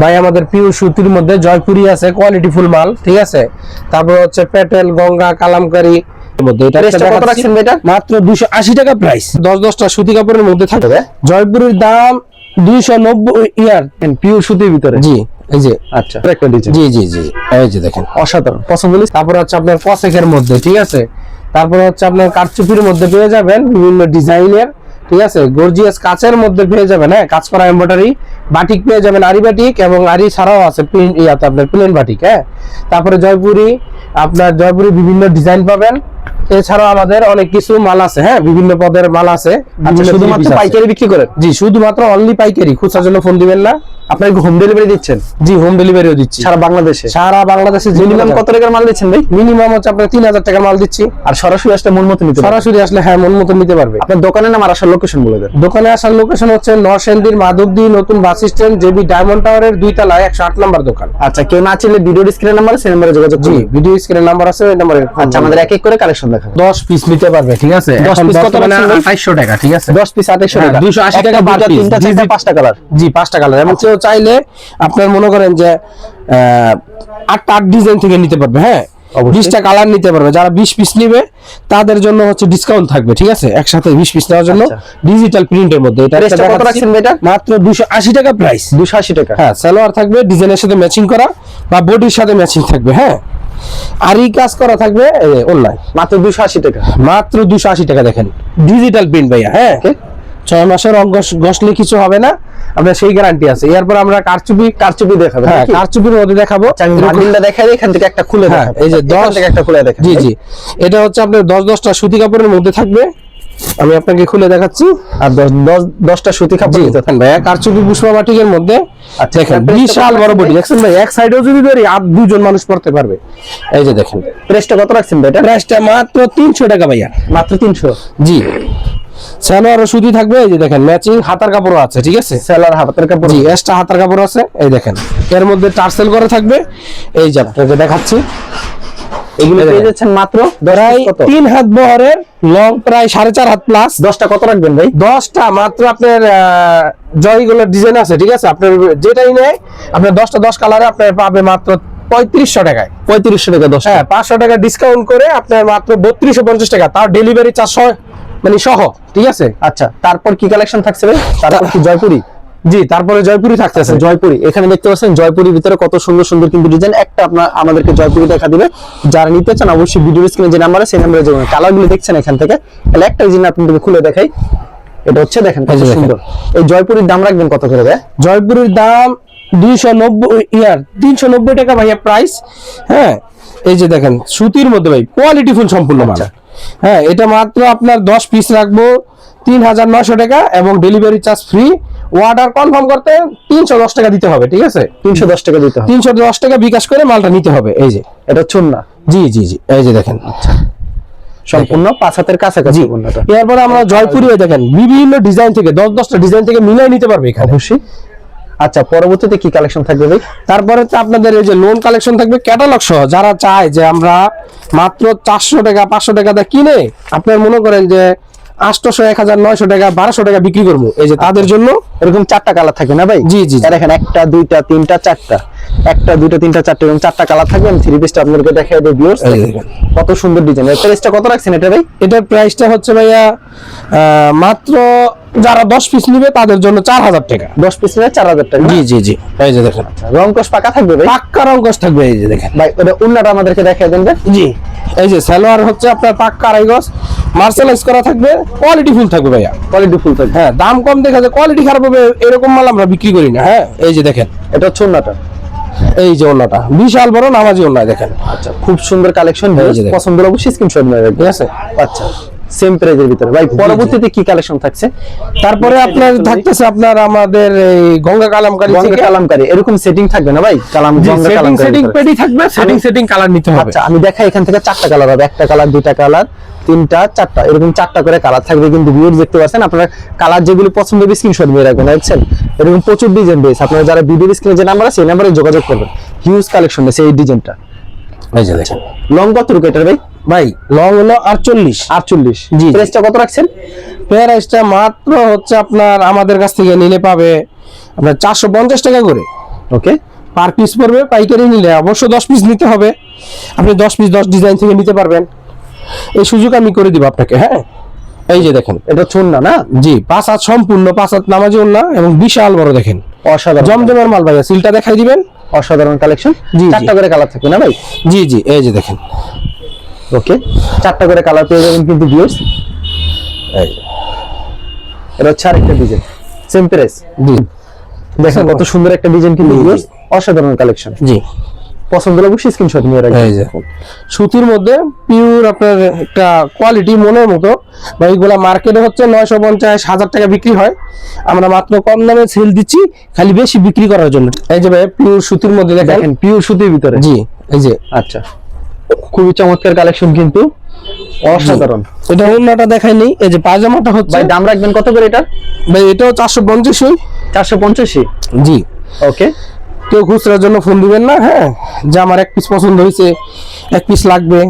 ভাই আমাদের পিওর সুতির মধ্যে জয়পুরি আছে কোয়ালিটি ফুল মাল ঠিক আছে? তারপর হচ্ছে পেটেল গঙ্গা কালামকারি এর মধ্যে এটা কত রাখছেন এটা? মাত্র দুশো আশি টাকা প্রাইস দশ দশটা সুতি কাপড়ের মধ্যে থাকবে। জয়পুরের দাম দুইশো নব্বই ইয়ার। পিওর সুতির ভিতরে? জি এই যে। আচ্ছা। একটা ডিজাইন জি জি জি। এই যে দেখেন অসাধারণ। পছন্দ তারপর হচ্ছে আপনার পসেকের মধ্যে ঠিক আছে? তারপর হচ্ছে আপনার কারচুপির মধ্যে পেয়ে যাবেন বিভিন্ন ডিজাইনের। ঠিক আছে? গর্জিয়াস কাচের মধ্যে পেয়ে যাবেন হ্যাঁ? কাজ করা এম্বয়ডারি বাটিক পেয়ে যাবেন আরি বাটিক এবং আরি ছাড়াও আছে ইয়াতে আপনার প্লেন বাটিক হ্যাঁ? তারপরে জয়পুরি আপনার জয়পুরি বিভিন্ন ডিজাইন পাবেন। এছাড়াও আমাদের অনেক কিছু মাল আছে হ্যাঁ? বিভিন্ন পদের মাল আছে। আচ্ছা শুধুমাত্র পাইকারি বিক্রি করেন জি শুধুমাত্র অনলি পাইকারি। খুচরার জন্য ফোন দিবেন না। আপনার হোম ডেলিভারি দিচ্ছেন? জি হোম ডেলিভারিও দিচ্ছি। সারা বাংলাদেশে? সারা বাংলাদেশে মিনিমাম কত টাকার মাল দিচ্ছেন ভাই? মিনিমাম হচ্ছে আপনার তিন হাজার টাকার মাল দিচ্ছি। আর সরাসরি আসলে মন মতো নিতে সরাসরি আসলে হ্যাঁ মন মতো নিতে পারবে। আপনার দোকানের নাম আর আসার লোকেশন বলে দেন। দোকানে আসার লোকেশন হচ্ছে নরসেন্দির মাধবদী নতুন বাস স্ট্যান্ড জেবি ডায়মন্ড টাওয়ারের দুই তলায় একশো আট নাম্বার দোকান। আচ্ছা কেউ না চাইলে ভিডিও স্ক্রিনের নাম্বার সেই নাম্বারে যোগাযোগ জি ভিডিও স্ক্রিনের নাম্বার আছে ওই নাম্বারে আচ্ছা আমাদের এক এক করে কালেকশন দেখাবো দশ পিস নিতে পারবে ঠিক আছে? 10 এখন piece কত ভাই? 2800 টাকা ঠিক আছে? দশ পিস আঠাইশো হ্যাঁ, টাকা। 280 টাকা একটা, per দুইটা, piece। তিনটা চারটা পাঁচটা কালার জি পাঁচটা কালার কেউ চাইলে আপনার মনে করেন যে আটটা আট ডিজাইন থেকে নিতে পারবে হ্যাঁ। বিশটা কালার নিতে পারবে। যারা বিশ পিস নিবে তাদের জন্য হচ্ছে ডিসকাউন্ট থাকবে ঠিক আছে? একসাথে বিশ পিস নেওয়ার জন্য আচ্ছা। ডিজিটাল প্রিন্টের মধ্যে। এটা? মাত্র দুশো আশি টাকা প্রাইস দুশো আশি টাকা। হ্যাঁ সালোয়ার থাকবে ডিজাইনের সাথে ম্যাচিং করা বা বডির সাথে ম্যাচিং থাকবে হ্যাঁ? আর এই কাজ করা থাকবে অনলাইন মাত্র দুশো আশি টাকা। মাত্র দুশো আশি টাকা দেখেন। ডিজিটাল প্রিন্ট ভাইয়া হ্যাঁ. ছয় মাসের ঘষলে কিছু হবে না। আপনার সেই গ্যারান্টি আছে। এরপর আমরা কারচুপি কারচুপি দেখাবে। হ্যাঁ কারচুপির মধ্যে দেখাবো। আচ্ছা, আমি বান্ডিলটা দেখাই দিই, এখান থেকে একটা খুলে হ্যাঁ দেখাবো। এই যে এখান দশ থেকে একটা খুলে দেখাই জি জি। এটা হচ্ছে আপনার দশ দশটা সুতি কাপড়ের মধ্যে থাকবে। আমি আপনাকে খুলে দেখাচ্ছি। আর দশ দশ দশটা সুতি কাপড় দিতে ভাইয়া কারচুপি পুষ্পা বাটিকের মধ্যে আচ্ছা, দেখেন বিশাল বড় বডি দেখছেন ভাই? এক সাইডেও যদি ধরি আর দুজন মানুষ পড়তে পারবে। এই যে দেখেন। প্রেসটা কত রাখছেন ভাই এটা? প্রাইসটা মাত্র তিনশো টাকা ভাইয়া। মাত্র তিনশো? জি। সালোয়ারও সুতি থাকবে এই যে দেখেন ম্যাচিং হাতার কাপড়ও আছে ঠিক আছে? সেলার হাতের কাপড়। জি এক্সট্রা হাতার কাপড় আছে এই দেখেন। এর মধ্যে টার্সেল করে থাকবে এই যে আপনাকে দেখাচ্ছি। এগুলো পেয়ে যাচ্ছেন মাত্র প্রায় তিন হাত বহরের লং প্রায় সাড়ে চার হাত প্লাস দশটা কত রাখবেন ভাই? দশটা মাত্র আপনার জয়গুলোর ডিজাইন আছে ঠিক আছে? আপনার যেটাই নেয় আপনার দশটা দশ কালারে আপনার পাবে মাত্র পঁয়ত্রিশশো টাকায়। পঁয়ত্রিশশো টাকা দশটা। হ্যাঁ পাঁচশো টাকা ডিসকাউন্ট করে আপনার মাত্র বত্রিশশো পঞ্চাশ টাকা তার ডেলিভারি চার্জ মানে সহ ঠিক আছে? আচ্ছা। তারপর কি কালেকশন থাকছে ভাই তারপর কি জয়পুরি? জি তারপরে জয়পুরি থাকতেছে। আচ্ছা জয়পুরি। এখানে দেখতে পাচ্ছেন জয়পুরির ভিতরে কত সুন্দর সুন্দর কিন্তু ডিজাইন একটা আপনার আমাদেরকে জয়পুরি দেখা দিবে। যারা নিতে চান অবশ্যই ভিডিও স্ক্রিনে যে নাম্বার আছে সেই নাম্বারে যাবেন। কালারগুলো দেখছেন এখান থেকে? তাহলে একটা জিনিস আপনাদেরকে খুলে দেখাই। এটা হচ্ছে দেখেন কত। সুন্দর। এই জয়পুরির দাম রাখবেন কত করে ভাই? জয়পুরের দাম দুইশো নব্বই ইয়ার তিনশো নব্বই টাকা ভাইয়া প্রাইস হ্যাঁ এই যে দেখেন সুতির মধ্যে ভাই কোয়ালিটি ফুল সম্পূর্ণ মাল। হ্যাঁ এটা মাত্র আপনার দশ পিস রাখব তিন হাজার নয়শো টাকা এবং delivery charge free order confirm করতে তিনশো দশ টাকা দিতে হবে ঠিক আছে? তিনশো দশ টাকা দিতে হবে। তিনশো দশ টাকা বিকাশ করে মালটা নিতে হবে এই যে। এটা হচ্ছে না জি জি জি এই যে দেখেন। সম্পূর্ণ পাঁচ হাতের কাছাকাছি। এরপরে আমরা জয়পুরি দেখেন বিভিন্ন ডিজাইন থেকে দশ দশটা ডিজাইন থেকে মিলাই নিতে পারবে এখানে। অবশ্যই। আচ্ছা পরবর্তীতে কি কালেকশন থাকবে ভাই? তারপরে তো আপনাদের এই যে লোন কালেকশন থাকবে ক্যাটালগ সহ যারা চায় যে আমরা মাত্র চারশো টাকা পাঁচশো টাকা দিয়ে কিনে আপনার মনে করেন যে আটশোশো এক হাজার নয়শো টাকা বারোশো টাকা বিক্রি করব। এই যে তাদের জন্য এরকম চারটা কালার থাকে না ভাই? জি, জি, দেখেন একটা দুইটা তিনটা চারটা। একটা দুইটা তিনটা চারটা এরকম চারটা কালার থাকবে। আমি থ্রি পিসটা আপনাদেরকে দেখাই দেবো ভিউয়ার্স কত সুন্দর ডিজাইন প্রাইসটা কত রাখছেন এটা ভাই? এটার প্রাইসটা হচ্ছে ভাইয়া মাত্র যারা দশ পিস নিবে তাদের জন্য চার হাজার টাকা। দশ পিস নিয়ে চার হাজার টাকা। জি জি জি। এই যে দেখেন। রং কস পাকা থাকবে ভাই? পাক্কা রঙ্কস থাকবে এই যে দেখেন। ভাই ওটা উন্নাটা আমাদেরকে দেখাই দেন জি এই যে সালোয়ার হচ্ছে আপনার পাক্কা আড়াই গজ। মার্শালাইজ করা থাকবে কোয়ালিটি ফুল থাকবে ভাইয়া। কোয়ালিটি ফুল থাকবে। হ্যাঁ দাম কম দেখা যায় কোয়ালিটি খারাপ হবে এরকম মাল আমরা বিক্রি করি না হ্যাঁ? এই যে দেখেন। এটা হচ্ছে উন্নাটা। এই যে ওনাটা বিশাল বড় নামাজি ওনায় দেখেন। আচ্ছা খুব সুন্দর কালেকশন। পছন্দ হলে অবশ্যই স্ক্রিনশট নিয়ে রাখবেন। ঠিক আছে? আচ্ছা। সেম প্রাইজের ভিতরে। ভাই পরবর্তীতে কি কালেকশন থাকছে? তারপরে আপনার থাকতেছে আপনার আমাদের এই গঙ্গা কালামকারী গঙ্গা কালামকারী। এরকম সেটিং থাকবে না ভাই? কালাম গঙ্গা সেটিং কালামকারী সেটিং পেডি থাকবে সেটিং সেটিং কালার নিতে হবে। আচ্ছা আমি এখান থেকে চারটা কালার হবে। একটা কালার দুইটা কালার তিনটা চারটা। এরকম চারটা করে কালার থাকবে কিন্তু ভিউয়ার্স দেখতে পাচ্ছেন আপনারা কালার যেগুলো পছন্দ হবে স্ক্রিনশট দিয়ে রাখবেন দেখছেন? এরকম প্রচুর ডিজাইন রয়েছে। আপনারা যারা ভিডিও স্ক্রিনে যে নাম্বার আছে সেই নাম্বারে যোগাযোগ করবেন। হিউজ কালেকশন আছে এই ডিজাইনটা লং কত রুক এটার ভাই। ভাই লং হলো আটচল্লিশ। আটচল্লিশ। জি। প্রাইসটা কত রাখছেন? প্রাইসটা মাত্র হচ্ছে আপনার আমাদের কাছ থেকে নিলে পাবে আপনার চারশো পঞ্চাশ টাকা করে। ওকে পার পিস পড়বে পাইকারি নিলে অবশ্য দশ পিস নিতে হবে। আপনি দশ পিস দশ ডিজাইন থেকে নিতে পারবেন। এই সুযোগ আমি করে দিব আপনাকে হ্যাঁ? এই যে দেখেন। এটা চুন না? না জি পাঁচ হাত সম্পূর্ণ পাঁচ হাত নামাজি না এবং বিশাল বড় দেখেন। অসাধারণ। জমজমের মাল ভাইয়া সিলটা দেখাই দিবেন। অসাধারণ কালেকশন জি। চারটা করে কালার থাকবে না ভাই? জি জি এই যে দেখেন। ওকে চারটা করে কালার পেয়ে যাবেন কিন্তু ভিউয়ার্স এই এটা হচ্ছে আরেকটা ডিজাইন সেম প্রাইস দেখেন কত সুন্দর একটা ডিজাইন কিন্তু জি। অসাধারণ কালেকশন জি। পছন্দ হলে অবশ্যই স্ক্রিনশট নিয়ে রাখবেন। এই যে সুতির মধ্যে পিওর আপনার একটা কোয়ালিটি মনের মতো। বা এইগুলা মার্কেটে হচ্ছে নয়শো পঞ্চাশ হাজার টাকা বিক্রি হয়। আমরা মাত্র কম দামে সেল দিচ্ছি খালি বেশি বিক্রি করার জন্য। এই যে ভাই পিওর সুতির মধ্যে দেখেন। পিওর সুতির ভিতরে। জি এই যে। আচ্ছা। খুবই চমৎকার কালেকশন কিন্তু। অসাধারণ। এটা অন্যটা দেখাই নেই এই যে পায়জামাটা হচ্ছে। ভাই দাম রাখবেন কত করে এটা ভাই এটাও চারশো পঞ্চাশই। চারশো পঞ্চাশি জি। ওকে। কেউ খুচরার জন্য ফোন দিবেন না হ্যাঁ? যে আমার এক পিস পছন্দ হয়েছে এক পিস লাগবে।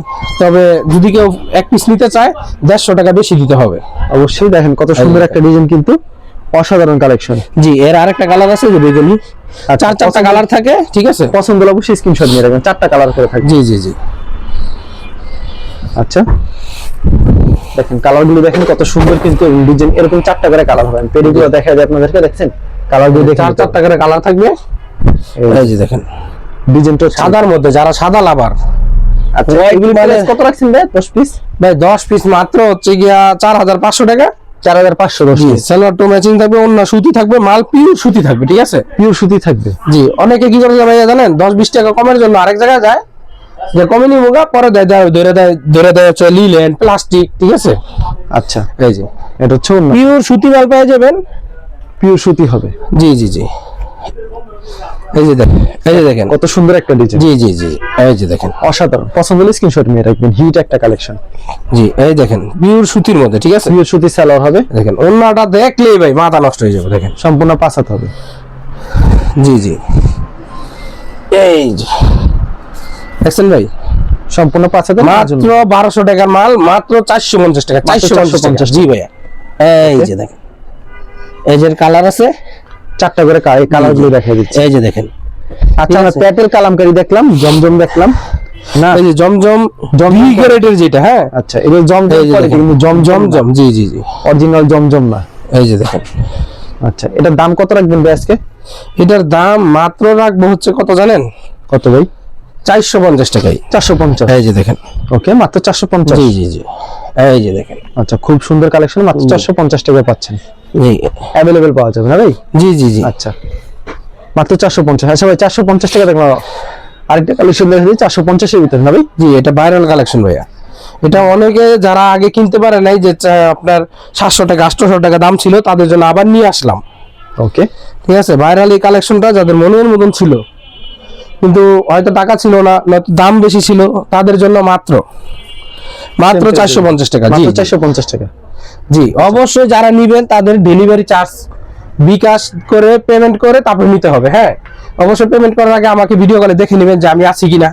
তবে যদি কেউ এক পিস নিতে চায় দেড়শো টাকা বেশি দিতে হবে। অবশ্যই দেখেন কত সুন্দর একটা ডিজাইন কিন্তু। অসাধারণ কালেকশন জি এর আরেকটা কালার আছে যে বেগুনি আচ্ছা, চার চারটা কালার থাকে ঠিক আছে? পছন্দ হলে অবশ্যই স্ক্রিনশট নিয়ে রাখবেন চারটা কালার করে থাকবে। জি জি জি। আচ্ছা। দেখেন কালারগুলো দেখেন কত সুন্দর কিন্তু ডিজাইন এরকম চারটা করে কালার হবে। পেডিগুলো দেখা যায় আপনাদেরকে দেখছেন? কালারগুলো দেখেন চার চারটা করে কালার থাকবে। এই যে। দেখেন। ডিজাইনটা সাদা সাদার মধ্যে যারা সাদা লাভার। আচ্ছা এগুলো মানে- কত রাখছেন ভাই? 10 পিস ভাই দশ পিস মাত্র হচ্ছে গিয়া চার হাজার পাঁচশো টাকা। 4500 10 জি পিস সালোয়ার টু ম্যাচিং থাকবে অন্য সুতি থাকবে মাল পিওর সুতি থাকবে ঠিক আছে? পিওর সুতি থাকবে। জি অনেকে কি করে ভাইয়া জানেন? দশ বিশ টাকা কমের জন্য আরেক জায়গায় যায় যে কমে নিবো গা পরে দেয় দেয় ধরে দেয় ধরে দেয় হচ্ছে লিলেন প্লাস্টিক ঠিক আছে? আচ্ছা। এই যে। এটা হচ্ছে পিওর সুতি মাল পেয়ে যাবেন। পিওর সুতি হবে। জি জি জি। এই যে দেখেন এই যে দেখেন। কত সুন্দর একটা ডিজাইন জি জি জি। এই যে দেখেন। অসাধারণ। পছন্দ হলে স্ক্রিনশট নিয়ে রাখবেন। হিট একটা কালেকশন জি এই দেখেন। পিওর সুতির মধ্যে ঠিক আছে? পিওর সুতি সালোয়ার হবে। দেখেন অন্যটা দেখলেই ভাই মাথা নষ্ট হয়ে যাবে দেখেন। সম্পূর্ণ পাঁচ হাত হবে। জি জি। এই যে। দেখছেন ভাই? সম্পূর্ণ পাঁচ হাতে মাত্র বারোশো টাকার মাল মাত্র চারশো পঞ্চাশ টাকা চারশো পঞ্চাশ 450 জি ভাইয়া। এই যে দেখেন। এই যে কালার আছে চারটা করে কালারগুলো দেখা দিচ্ছে। এই যে দেখেন। আচ্ছা আমরা প্যাটেল কালামকারি দেখলাম জমজম দেখলাম। না। এই যে জমজম জমি গ্রেডের যেটা হ্যাঁ? আচ্ছা। এগুলো জমজম দেখেন। কিন্তু জমজম জমজম জি জি জি। অরিজিনাল জমজম না। এই যে দেখেন। আচ্ছা এটার দাম কত রাখবেন ভাই আজকে? এটার দাম মাত্র রাখব হচ্ছে কত জানেন? কত ভাই? চারশো পঞ্চাশ টাকাই চারশো পঞ্চাশ। এই যে দেখেন। ওকে মাত্র চারশো পঞ্চাশ। জি জি জি। এই যে দেখেন। আচ্ছা খুব সুন্দর কালেকশন মাত্র চারশো পঞ্চাশ টাকা পাচ্ছেন। জি। অ্যাভেলেবেল পাওয়া যাবে না ভাই? জি জি জি। আচ্ছা। মাত্র চারশো পঞ্চাশ। আচ্ছা ভাই চারশো পঞ্চাশ টাকা দেখলাম। আরেকটা কালেকশন দেখা যায় চারশো পঞ্চাশের ভিতরে না ভাই? জি এটা ভাইরাল কালেকশন ভাইয়া। এটা অনেকে যারা আগে কিনতে পারে নাই যে আপনার সাতশো টাকা আটশোশো টাকা দাম ছিল তাদের জন্য আবার নিয়ে আসলাম। ওকে। ঠিক আছে? ভাইরাল এই কালেকশনটা যাদের মনের মতন ছিল কিন্তু হয়তো টাকা ছিল না নয়তো দাম বেশি ছিল তাদের জন্য মাত্র। মাত্র চারশো পঞ্চাশ টাকা জি চারশো পঞ্চাশ টাকা। জি অবশ্যই যারা নিবেন তাদের ডেলিভারি চার্জ বিকাশ করে পেমেন্ট করে তারপর নিতে হবে হ্যাঁ? অবশ্যই পেমেন্ট করার আগে আমাকে ভিডিও কলে দেখে নেবেন যে আমি আছি কিনা।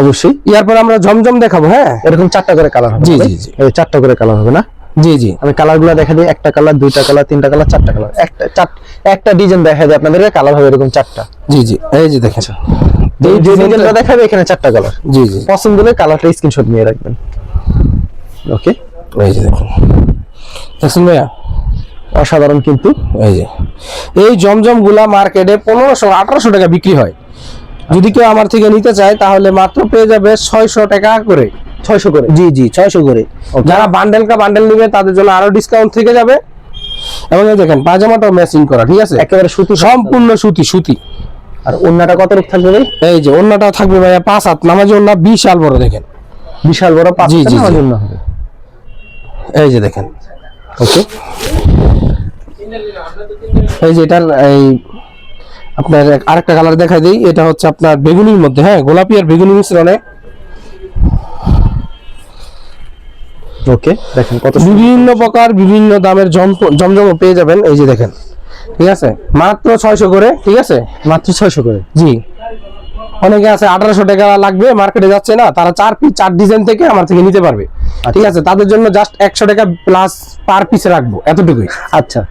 অবশ্যই। এরপর আমরা জমজম দেখাবো হ্যাঁ? এরকম চারটা করে কালার হবে জি, জি, চারটা করে কালার হবে না? জি জি। আমি কালারগুলো দেখা দিই একটা কালার দুইটা কালার তিনটা কালার চারটা কালার একটা চার- একটা ডিজাইন দেখা যায় আপনাদের কালার হবে এরকম চারটা। জি জি। এই যে দেখেন। এই যে ডিজাইনটা দেখাবে এখানে চারটা কালার জি জি। পছন্দ হলে কালারটা স্ক্রিনশট নিয়ে রাখবেন। ওকে এই যে দেখুন। দেখছেন ভাইয়া? অসাধারণ কিন্তু। এই যে। এই জমজমগুলা মার্কেটে পনেরোশো আঠারোশো টাকা বিক্রি হয়। যদি কেউ আমার থেকে নিতে চায় তাহলে মাত্র পেয়ে যাবে ছয়শো টাকা করে। ছয়শো করে। জি জি ছয়শো করে। যারা বান্ডেল কা বান্ডেল নিবে তাদের জন্য আরও ডিসকাউন্ট থেকে যাবে। এবং দেখেন পাজামাটাও ম্যাচিং করা ঠিক আছে? একেবারে সুতি সম্পূর্ণ সুতি সুতি। আর অন্যটা কত রূপ থাকবে ভাই? এই যে অন্যটা থাকবে ভাইয়া পাঁচ হাত নামাজি অন্য বিশাল বড় দেখেন। বিশাল বড় পাঁচ জি, জি, এই যে দেখেন ওকে। এই যে এটার এই আপনার আরেকটা কালার দেখাই দিই এটা হচ্ছে আপনার বেগুনির মধ্যে হ্যাঁ গোলাপি আর বেগুনি মিশ্রণে ওকে দেখেন কত বিভিন্ন প্রকার বিভিন্ন দামের জম- জমজম পেয়ে যাবেন। এই যে দেখেন ঠিক আছে? মাত্র ছয়শো করে ঠিক আছে? মাত্র ছয়শো করে। জি। অনেকে আছে আঠারোশো টাকা লাগবে মার্কেটে যাচ্ছে না তারা চার পিস চার ডিজাইন থেকে আমার থেকে নিতে পারবে। ঠিক আছে? তাদের জন্য জাস্ট একশো টাকা প্লাস পার পিস রাখব এতটুকুই। আচ্ছা।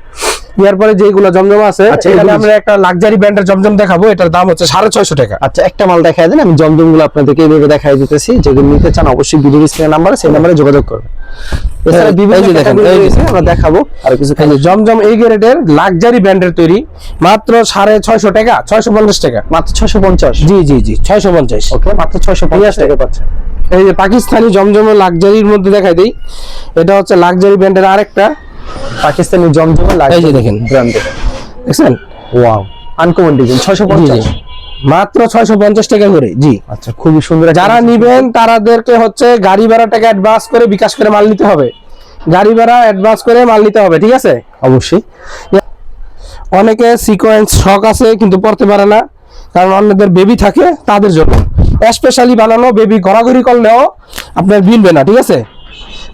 এরপরে যেগুলো জমজম আছে আচ্ছা, এখানে আমরা একটা লাক্সারি ব্র্যান্ডের জমজম দেখাবো এটার দাম হচ্ছে সাড়ে ছয়শো টাকা। আচ্ছা একটা মাল দেখায় দেন আমি জমজমগুলো আপনাদেরকে এইভাবে দেখাই দিতেছি। যেগুলো নিতে চান অবশ্যই ভিডিও স্ক্রিনের নাম্বার সেই নাম্বারে যোগাযোগ করবেন। এছাড়া বিভিন্ন এই যে দেখেন, category এই যে- রয়েছে, আমরা দেখাবো আর কিছু জমজম এই গ্রেডের লাক্সারি ব্র্যান্ডের তৈরি মাত্র সাড়ে ছয়শো টাকা ছয়শো পঞ্চাশ টাকা। মাত্র ছশো পঞ্চাশ? জি জি জি ছয়শো পঞ্চাশ। ওকে মাত্র ছয়শো পঞ্চাশ টাকা পাচ্ছেন। এই যে পাকিস্তানি জমজমের লাক্সারির মধ্যে দেখাই দিই এটা হচ্ছে লাক্সারি ব্র্যান্ডের আরেকটা। পাকিস্তানি জমজমে লাগে এই যে দেখেন। দেখছেন? ওয়াও আনকমন ডিজাইন ছয়শো জি। পঞ্চাশ। জি মাত্র ছয়শো পঞ্চাশ টাকা করে জি। আচ্ছা খুবই সুন্দর যারা। নিবেন তাদেরকে হচ্ছে গাড়ি ভাড়া টাকা অ্যাডভান্স করে বিকাশ করে মাল নিতে হবে। গাড়ি ভাড়া অ্যাডভান্স করে মাল নিতে হবে ঠিক আছে? অবশ্যই। অনেকে সিকোয়েন্স শখ আছে কিন্তু পড়তে পারে না কারণ অন্যদের বেবি থাকে তাদের জন্য। স্পেশালি বানানো বেবি ঘোরাঘুরি করলেও আপনার বিলবে না ঠিক আছে?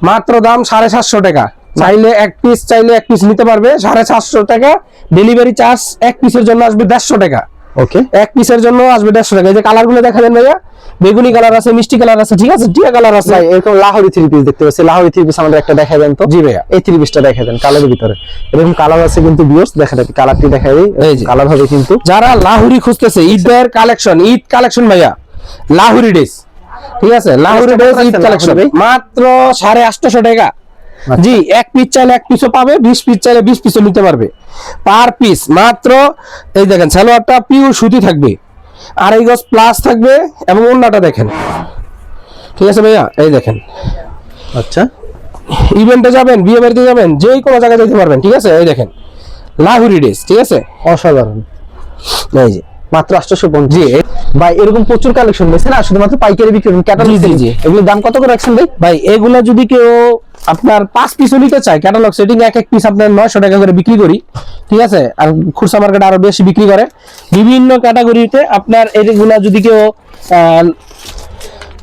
মাত্র দাম সাড়ে সাতশো টাকা। চাইলে এক পিস চাইলে এক পিস নিতে পারবে। সাড়ে সাতশো টাকা। ডেলিভারি চার্জ এক পিসের জন্য আসবে দেড়শো টাকা। ওকে এক পিসের জন্য আসবে দেড়শো টাকা। এই যে কালারগুলো দেখাবেন ভাইয়া বেগুনি কালার আছে মিষ্টি কালার আছে ঠিক আছে? টিয়া কালার আছে। এরকম লাহোরি থ্রি পিস দেখতে পাচ্ছি। লাহোরি থ্রি পিস আমাদের একটা দেখা দেন তো। জি ভাইয়া। এই থ্রি পিসটা দেখা দেন কালারের ভিতরে। এরকম কালার আছে কিন্তু বিয়স দেখা দেন কালারটি দেখা দিই। এই যে। কালার হবে কিন্তু। যারা লাহুরি খুঁজতেছে ঈদের কালেকশন ঈদ কালেকশন ভাইয়া লাহুরি ড্রেস ঠিক আছে? লাহুরি ড্রেস ঈদ কালেকশন মাত্র সাড়ে আটশো টাকা। জি এক পিস চাইলে এক পিসও পাবে বিশ পিস চাইলে বিশ পিসও নিতে পারবে। পার পিস মাত্র এই দেখেন সালোয়ারটা পিওর সুতি থাকবে। আড়াই গজ প্লাস থাকবে এবং অন্যটা দেখেন। ঠিক আছে ভাইয়া? এই দেখেন। আচ্ছা। ইভেন্টে যাবেন বিয়ে বাড়িতে যাবেন যে কোনো জায়গায় যেতে পারবেন ঠিক আছে? এই দেখেন লাহুরি ড্রেস ঠিক আছে? অসাধারণ। এই যে। মাত্র আটশোশো পঞ্চাশ। ভাই এরকম প্রচুর কালেকশন রয়েছে না? শুধুমাত্র পাইকারি বিক্রি ক্যাটালগ জি, জি। দাম কত করে রাখছেন ভাই? ভাই এগুলা যদি কেউ আপনার পাঁচ পিসও নিতে চায় ক্যাটালগ সেটিং এক এক পিস আপনার নয়শো টাকা করে বিক্রি করি ঠিক আছে? আর খুচরা মার্কেটে আরও বেশি বিক্রি করে। বিভিন্ন ক্যাটাগরিতে আপনার এগুলা যদি কেউ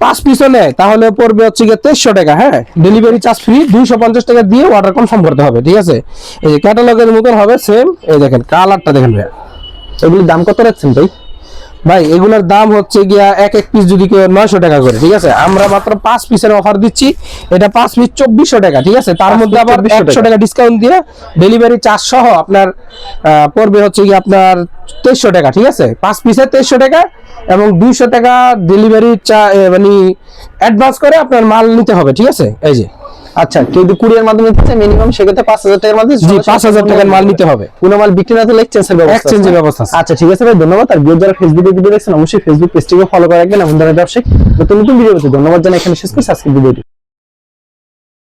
পাঁচ পিসও নেয় তাহলে পড়বে হচ্ছে গিয়ে তেইশশো টাকা হ্যাঁ? ডেলিভারি চার্জ ফ্রি দুইশো পঞ্চাশ টাকা দিয়ে অর্ডার কনফার্ম করতে হবে ঠিক আছে? এই যে ক্যাটালগের মতন হবে সেম এই দেখেন কালারটা দেখেন ভাই এগুলোর দাম কত রাখছেন ভাই? ভাই এগুলোর দাম হচ্ছে গিয়া এক এক পিস যদি কেউ নয়শো টাকা করে ঠিক আছে? আমরা মাত্র পাঁচ পিসের অফার দিচ্ছি। এটা পাঁচ পিস চব্বিশশো টাকা ঠিক আছে? তার মধ্যে আবার একশো টাকা। ডিসকাউন্ট দিয়ে ডেলিভারি চার্জ সহ আপনার পড়বে হচ্ছে গিয়ে আপনার তেইশশো টাকা ঠিক আছে? পাঁচ পিসের তেইশশো টাকা এবং দুইশো টাকা ডেলিভারি চা মানে অ্যাডভান্স করে আপনার মাল নিতে হবে ঠিক আছে? এই যে। আচ্ছা কেউ যদি কুরিয়ার মাধ্যমে নিতে চায় মিনিমাম সেক্ষেত্রে পাঁচ হাজার টাকার মধ্যে জি পাঁচ হাজার টাকার মাল নিতে হবে। কোনো মাল বিক্রি না হলে এক্সচেঞ্জের ব্যবস্থা। এক্সচেঞ্জের ব্যবস্থা আছে। আচ্ছা ঠিক আছে ভাই ধন্যবাদ। আর ভিডিও যারা ফেসবুকে ভিডিও দেখছেন অবশ্যই ফেসবুক পেজটিকে ফলো করে রাখবেন। এমন ধরনের ব্যবসায়িক নতুন নতুন ভিডিও হচ্ছে ধন্যবাদ জানাই। এখানে শেষ করছি আজকের ভিডিওটি